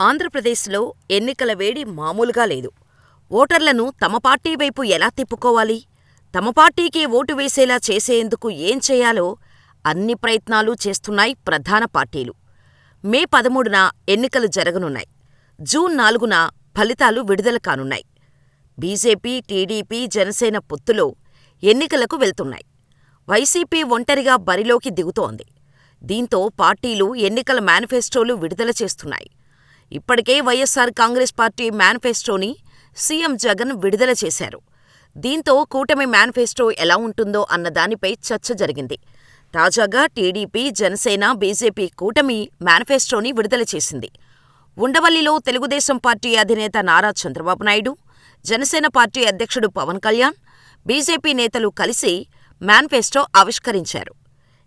ఆంధ్రప్రదేశ్లో ఎన్నికల వేడి మామూలుగా లేదు. ఓటర్లను తమ పార్టీ వైపు ఎలా తిప్పుకోవాలి, తమ పార్టీకే ఓటు వేసేలా చేసేందుకు ఏం చేయాలో అన్ని ప్రయత్నాలూ చేస్తున్నాయి ప్రధాన పార్టీలు. మే పదమూడున ఎన్నికలు జరగనున్నాయి. జూన్ నాలుగున ఫలితాలు విడుదల కానున్నాయి. బీజేపీ, టీడీపీ, జనసేన పొత్తులో ఎన్నికలకు వెళ్తున్నాయి. వైసీపీ ఒంటరిగా బరిలోకి దిగుతోంది. దీంతో పార్టీలు ఎన్నికల మేనిఫెస్టోలు విడుదల చేస్తున్నాయి. ఇప్పటికే వైఎస్సార్ కాంగ్రెస్ పార్టీ మేనిఫెస్టోని సీఎం జగన్ విడుదల చేశారు. దీంతో కూటమి మేనిఫెస్టో ఎలా ఉంటుందో అన్న దానిపై చర్చ జరిగింది. తాజాగా టీడీపీ, జనసేన, బీజేపీ కూటమి మేనిఫెస్టోని విడుదల చేసింది. ఉండవల్లిలో తెలుగుదేశం పార్టీ అధినేత నారా చంద్రబాబు నాయుడు, జనసేన పార్టీ అధ్యక్షుడు పవన్ కళ్యాణ్, బీజేపీ నేతలు కలిసి మేనిఫెస్టో ఆవిష్కరించారు.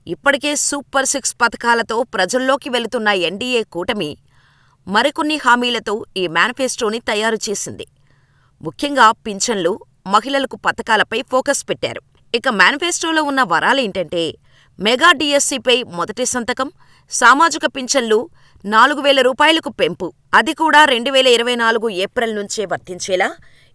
ఇప్పటికే సూపర్ సిక్స్ పథకాలతో ప్రజల్లోకి వెళుతున్న ఎన్డీఏ కూటమి మరికొన్ని హామీలతో ఈ మేనిఫెస్టోని తయారు చేసింది. ముఖ్యంగా పింఛన్లు, మహిళలకు పథకాలపై ఫోకస్ పెట్టారు. ఇక మేనిఫెస్టోలో ఉన్న వరాలేంటంటే మెగా డిఎస్సిపై మొదటి సంతకం, సామాజిక పింఛన్లు నాలుగు వేల రూపాయలకు పెంపు, అది కూడా రెండు వేల ఇరవై నాలుగు ఏప్రిల్ నుంచే వర్తించేలా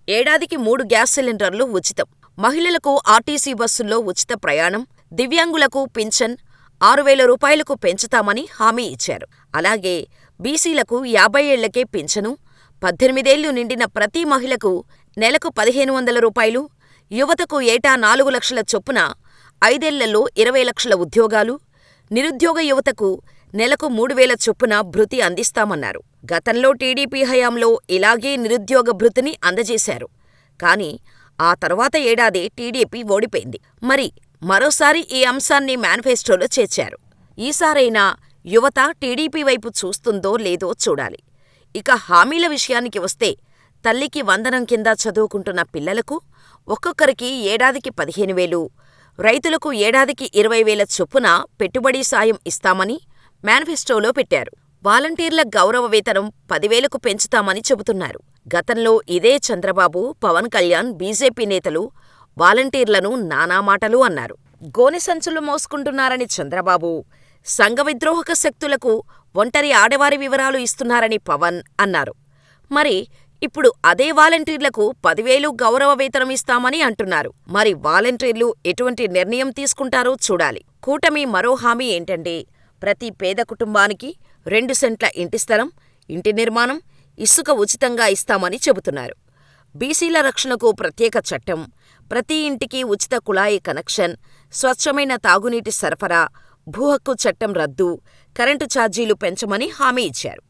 ఏడాదికి మూడు గ్యాస్ సిలిండర్లు ఉచితం, మహిళలకు ఆర్టీసీ బస్సుల్లో ఉచిత ప్రయాణం, దివ్యాంగులకు పింఛన్ ఆరు వేల రూపాయలకు పెంచుతామని హామీ ఇచ్చారు. అలాగే బీసీలకు యాభై ఏళ్ళకే పింఛను, పద్దెనిమిదేళ్ళు నిండిన ప్రతి మహిళకు నెలకు పదిహేను వందల రూపాయలు, యువతకు ఏటా నాలుగు లక్షల చొప్పున ఐదేళ్ళలో ఇరవై లక్షల ఉద్యోగాలు, నిరుద్యోగ యువతకు నెలకు మూడు వేల చొప్పున భృతి అందిస్తామన్నారు. గతంలో టీడీపీ హయాంలో ఇలాగే నిరుద్యోగ భృతిని అందజేశారు. కానీ ఆ తర్వాత ఏడాది టీడీపీ ఓడిపోయింది. మరి మరోసారి ఈ అంశాన్ని మేనిఫెస్టోలో చేర్చారు. ఈసారైనా యువత టీడీపీ వైపు చూస్తుందో లేదో చూడాలి. ఇక హామీల విషయానికి వస్తే తల్లికి వందనం కింద చదువుకుంటున్న పిల్లలకు ఒక్కొక్కరికి ఏడాదికి పదిహేను వేలు, రైతులకు ఏడాదికి ఇరవై వేల చొప్పున పెట్టుబడి సాయం ఇస్తామని మేనిఫెస్టోలో పెట్టారు. వాలంటీర్ల గౌరవ వేతనం పదివేలకు పెంచుతామని చెబుతున్నారు. గతంలో ఇదే చంద్రబాబు, పవన్ కళ్యాణ్, బీజేపీ నేతలు వాలంటీర్లను నానా మాటలు అన్నారు. గోనె సంచులు మోసుకుంటున్నారని చంద్రబాబు, సంఘవిద్రోహక శక్తులకు ఒంటరి ఆడవారి వివరాలు ఇస్తున్నారని పవన్ అన్నారు. మరి ఇప్పుడు అదే వాలంటీర్లకు పదివేలు గౌరవ వేతనం ఇస్తామని అంటున్నారు. మరి వాలంటీర్లు ఎటువంటి నిర్ణయం తీసుకుంటారో చూడాలి. కూటమి మరో హామీ ఏంటంటే ప్రతి పేద కుటుంబానికి రెండు సెంట్ల ఇంటి స్థలం, ఇంటి నిర్మాణం, ఇసుక ఉచితంగా ఇస్తామని చెబుతున్నారు. బీసీల రక్షణకు ప్రత్యేక చట్టం, ప్రతి ఇంటికి ఉచిత కుళాయి కనెక్షన్, స్వచ్ఛమైన తాగునీటి సరఫరా, భూ హక్కు చట్టం రద్దు, కరెంటు ఛార్జీలు పెంచమని హామీ ఇచ్చారు.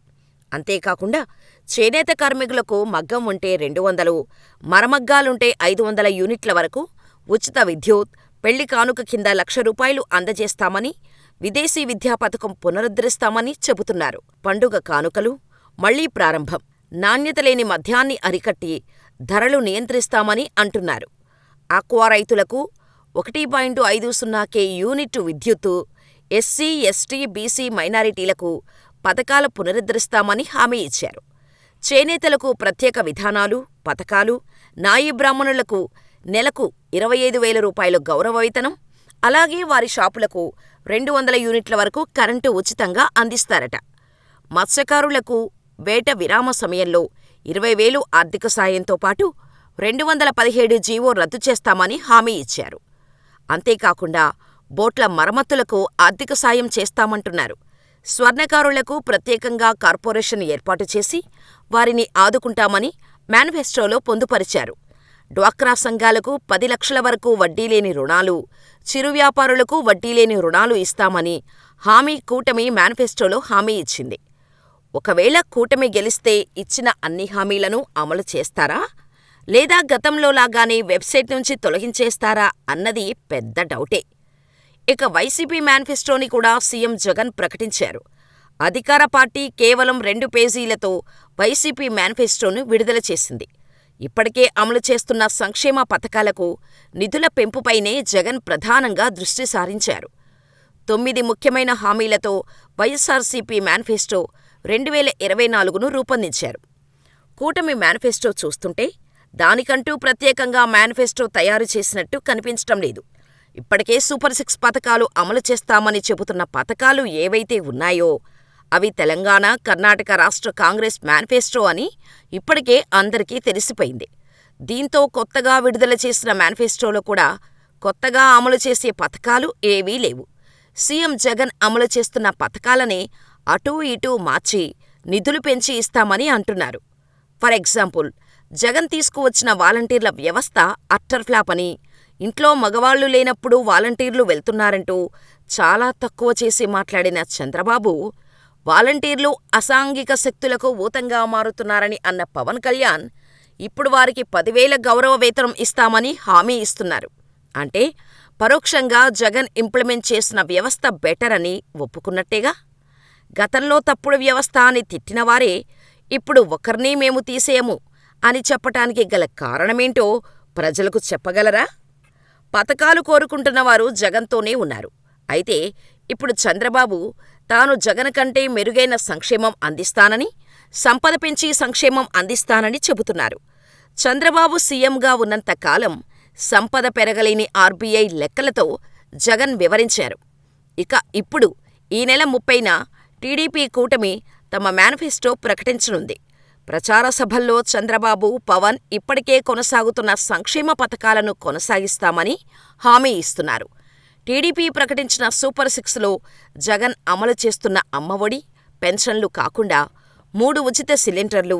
అంతేకాకుండా చేనేత కార్మికులకు మగ్గం ఉంటే రెండు వందలు, మరమగ్గాలుంటే ఐదు వందల యూనిట్ల వరకు ఉచిత విద్యుత్, పెళ్ళి కానుక కింద లక్ష రూపాయలు అందజేస్తామని, విదేశీ విద్యా పథకం పునరుద్ధరిస్తామని చెబుతున్నారు. పండుగ కానుకలు మళ్ళీ ప్రారంభం, నాణ్యత లేని మద్యాన్ని అరికట్టి ధరలు నియంత్రిస్తామని అంటున్నారు. ఆక్వా రైతులకు ఒకటి పాయింట్ ఐదు సున్నా కే యూనిట్ విద్యుత్తు, ఎస్సీ, ఎస్టీ, బీసీ మైనారిటీలకు పథకాల పునరుద్ధరిస్తామని హామీ ఇచ్చారు. చేనేతలకు ప్రత్యేక విధానాలు, పథకాలు, నాయీ బ్రాహ్మణులకు నెలకు ఇరవై ఐదు వేల రూపాయలు గౌరవ వేతనం, అలాగే వారి షాపులకు రెండు వందల యూనిట్ల వరకు కరెంటు ఉచితంగా అందిస్తారట. మత్స్యకారులకు వేట విరామ సమయంలో ఇరవై వేలు ఆర్థిక సాయంతో పాటు రెండు వందల పదిహేడు జీవో రద్దు చేస్తామని హామీ ఇచ్చారు. అంతేకాకుండా బోట్ల మరమ్మతులకు ఆర్థిక సాయం చేస్తామంటున్నారు. స్వర్ణకారులకు ప్రత్యేకంగా కార్పొరేషన్ ఏర్పాటు చేసి వారిని ఆదుకుంటామని మేనిఫెస్టోలో పొందుపరిచారు. డ్వాక్రా సంఘాలకు పది లక్షల వరకు వడ్డీలేని రుణాలు, చిరు వ్యాపారులకు వడ్డీలేని రుణాలు ఇస్తామని హామీ కూటమి మేనిఫెస్టోలో హామీ ఇచ్చింది. ఒకవేళ కూటమి గెలిస్తే ఇచ్చిన అన్ని హామీలను అమలు చేస్తారా? లేదా గతంలోలాగానే వెబ్సైట్ నుంచి తొలగించేస్తారా అన్నది పెద్ద డౌటే. ఇక వైసీపీ మేనిఫెస్టోని కూడా సీఎం జగన్ ప్రకటించారు. అధికార పార్టీ కేవలం రెండు పేజీలతో వైసీపీ మేనిఫెస్టోను విడుదల చేసింది. ఇప్పటికే అమలు చేస్తున్న సంక్షేమ పథకాలకు నిధుల పెంపుపైనే జగన్ ప్రధానంగా దృష్టి సారించారు. తొమ్మిది ముఖ్యమైన హామీలతో వైఎస్సార్సీపీ మేనిఫెస్టో రెండు వేల ఇరవై నాలుగును రూపొందించారు. కూటమి మేనిఫెస్టో చూస్తుంటే దానికంటూ ప్రత్యేకంగా మేనిఫెస్టో తయారు చేసినట్టు కనిపించటం లేదు. ఇప్పటికే సూపర్ సిక్స్ పథకాలు అమలు చేస్తామని చెబుతున్న పథకాలు ఏవైతే ఉన్నాయో అవి తెలంగాణ, కర్ణాటక రాష్ట్ర కాంగ్రెస్ మేనిఫెస్టో అని ఇప్పటికే అందరికీ తెలిసిపోయింది. దీంతో కొత్తగా విడుదల చేసిన మేనిఫెస్టోలో కూడా కొత్తగా అమలు చేసే పథకాలు ఏవీ లేవు. సీఎం జగన్ అమలు చేస్తున్న పథకాలనే అటూ ఇటూ మార్చి నిధులు పెంచి ఇస్తామని అంటున్నారు. ఫర్ ఎగ్జాంపుల్ జగన్ తీసుకువచ్చిన వాలంటీర్ల వ్యవస్థ అట్టర్ఫ్లాప్ అని, ఇంట్లో మగవాళ్ళు లేనప్పుడు వాలంటీర్లు వెళ్తున్నారంటూ చాలా తక్కువ చేసి మాట్లాడిన చంద్రబాబు వాలంటీర్లు అసాంఘిక శక్తులకు ఊతంగా మారుతున్నారని అన్న పవన్ కళ్యాణ్ ఇప్పుడు వారికి పదివేల గౌరవ వేతనం ఇస్తామని హామీ ఇస్తున్నారు. అంటే పరోక్షంగా జగన్ ఇంప్లిమెంట్ చేసిన వ్యవస్థ బెటర్ అని ఒప్పుకున్నట్టేగా. గతంలో తప్పుడు వ్యవస్థ అని తిట్టినవారే ఇప్పుడు ఒకరిని మేము తీసేయము అని చెప్పటానికి గల కారణమేంటో ప్రజలకు చెప్పగలరా? పథకాలు కోరుకుంటున్నవారు జగన్తోనే ఉన్నారు. అయితే ఇప్పుడు చంద్రబాబు తాను జగన్ కంటే మెరుగైన సంక్షేమం అందిస్తానని, సంపద పెంచి సంక్షేమం అందిస్తానని చెబుతున్నారు. చంద్రబాబు సీఎంగా ఉన్నంత కాలం సంపద పెరగలేని ఆర్బీఐ లెక్కలతో జగన్ వివరించారు. ఇక ఇప్పుడు ఈ నెల ముప్పైన టీడీపీ కూటమి తమ మేనిఫెస్టో ప్రకటించనుంది. ప్రచార సభల్లో చంద్రబాబు, పవన్ ఇప్పటికే కొనసాగుతున్న సంక్షేమ పథకాలను కొనసాగిస్తామని హామీ ఇస్తున్నారు. టీడీపీ ప్రకటించిన సూపర్ సిక్స్లో జగన్ అమలు చేస్తున్న అమ్మఒడి, పెన్షన్లు కాకుండా మూడు ఉచిత సిలిండర్లు,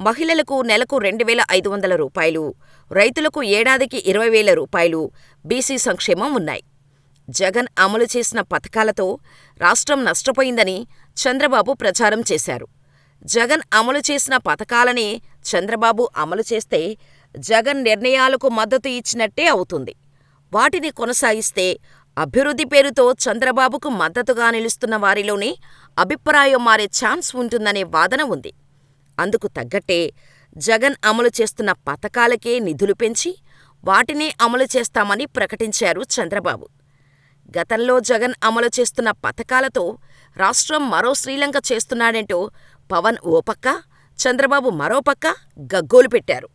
మహిళలకు నెలకు రెండు వేల ఐదు వందల రూపాయలు, రైతులకు ఏడాదికి ఇరవై వేల రూపాయలు బీసీ సంక్షేమం ఉన్నాయి. జగన్ అమలు చేసిన పథకాలతో రాష్ట్రం నష్టపోయిందని చంద్రబాబు ప్రచారం చేశారు. జగన్ అమలు చేసిన పథకాలనే చంద్రబాబు అమలు చేస్తే జగన్ నిర్ణయాలకు మద్దతు ఇచ్చినట్టే అవుతుంది. వాటిని కొనసాగిస్తే అభివృద్ధి పేరుతో చంద్రబాబుకు మద్దతుగా నిలుస్తున్న వారిలోనే అభిప్రాయం మారే ఛాన్స్ ఉంటుందనే వాదన ఉంది. అందుకు తగ్గట్టే జగన్ అమలు చేస్తున్న పథకాలకే నిధులు పెంచి వాటినే అమలు చేస్తామని ప్రకటించారు చంద్రబాబు. గతంలో జగన్ అమలు చేస్తున్న పథకాలతో రాష్ట్రం మరో శ్రీలంక చేస్తున్నాడంటూ పవన్ ఓ పక్క, చంద్రబాబు మరో పక్క గగ్గోలు పెట్టారు.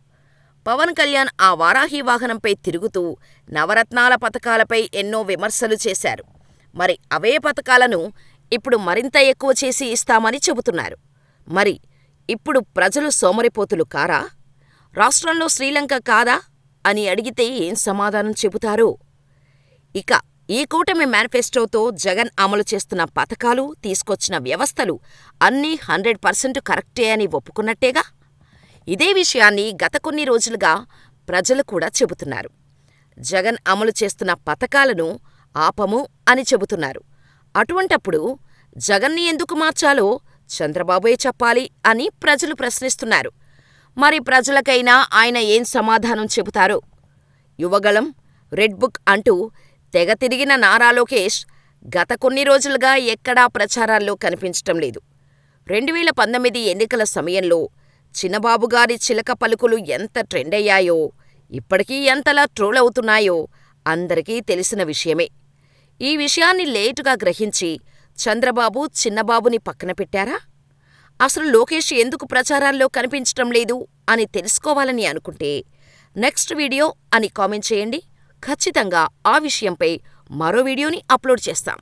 పవన్ కళ్యాణ్ ఆ వారాహి వాహనంపై తిరుగుతూ నవరత్నాల పథకాలపై ఎన్నో విమర్శలు చేశారు. మరి అవే పథకాలను ఇప్పుడు మరింత ఎక్కువ చేసి ఇస్తామని చెబుతున్నారు. మరి ఇప్పుడు ప్రజలు సోమరిపోతులు కారా? రాష్ట్రంలో శ్రీలంక కాదా అని అడిగితే ఏం సమాధానం చెబుతారో? ఇక ఈ కూటమి మేనిఫెస్టోతో జగన్ అమలు చేస్తున్న పథకాలు, తీసుకొచ్చిన వ్యవస్థలు అన్నీ హండ్రెడ్ పర్సెంట్ కరెక్టే అని ఒప్పుకున్నట్టేగా. ఇదే విషయాన్ని గత కొన్ని రోజులుగా ప్రజలు కూడా చెబుతున్నారు. జగన్ అమలు చేస్తున్న పథకాలను ఆపము అని చెబుతున్నారు. అటువంటప్పుడు జగన్ని ఎందుకు మార్చాలో చంద్రబాబే చెప్పాలి అని ప్రజలు ప్రశ్నిస్తున్నారు. మరి ప్రజలకైనా ఆయన ఏం సమాధానం చెబుతారో? యువగళం, రెడ్ బుక్ అంటూ తెగ తిరిగిన నారా లోకేష్ గత కొన్ని రోజులుగా ఎక్కడా ప్రచారాల్లో కనిపించటం లేదు. రెండు వేల పంతొమ్మిది ఎన్నికల సమయంలో చిన్నబాబుగారి చిలక పలుకులు ఎంత ట్రెండయ్యాయో, ఇప్పటికీ ఎంతలా ట్రోల్ అవుతున్నాయో అందరికీ తెలిసిన విషయమే. ఈ విషయాన్ని లేటుగా గ్రహించి చంద్రబాబు చిన్నబాబుని పక్కన పెట్టారా? అసలు లోకేష్ ఎందుకు ప్రచారాల్లో కనిపించటం లేదు అని తెలుసుకోవాలని అనుకుంటే నెక్స్ట్ వీడియో అని కామెంట్ చేయండి. ఖచ్చితంగా ఆ విషయంపై మరో వీడియోని అప్లోడ్ చేస్తాం.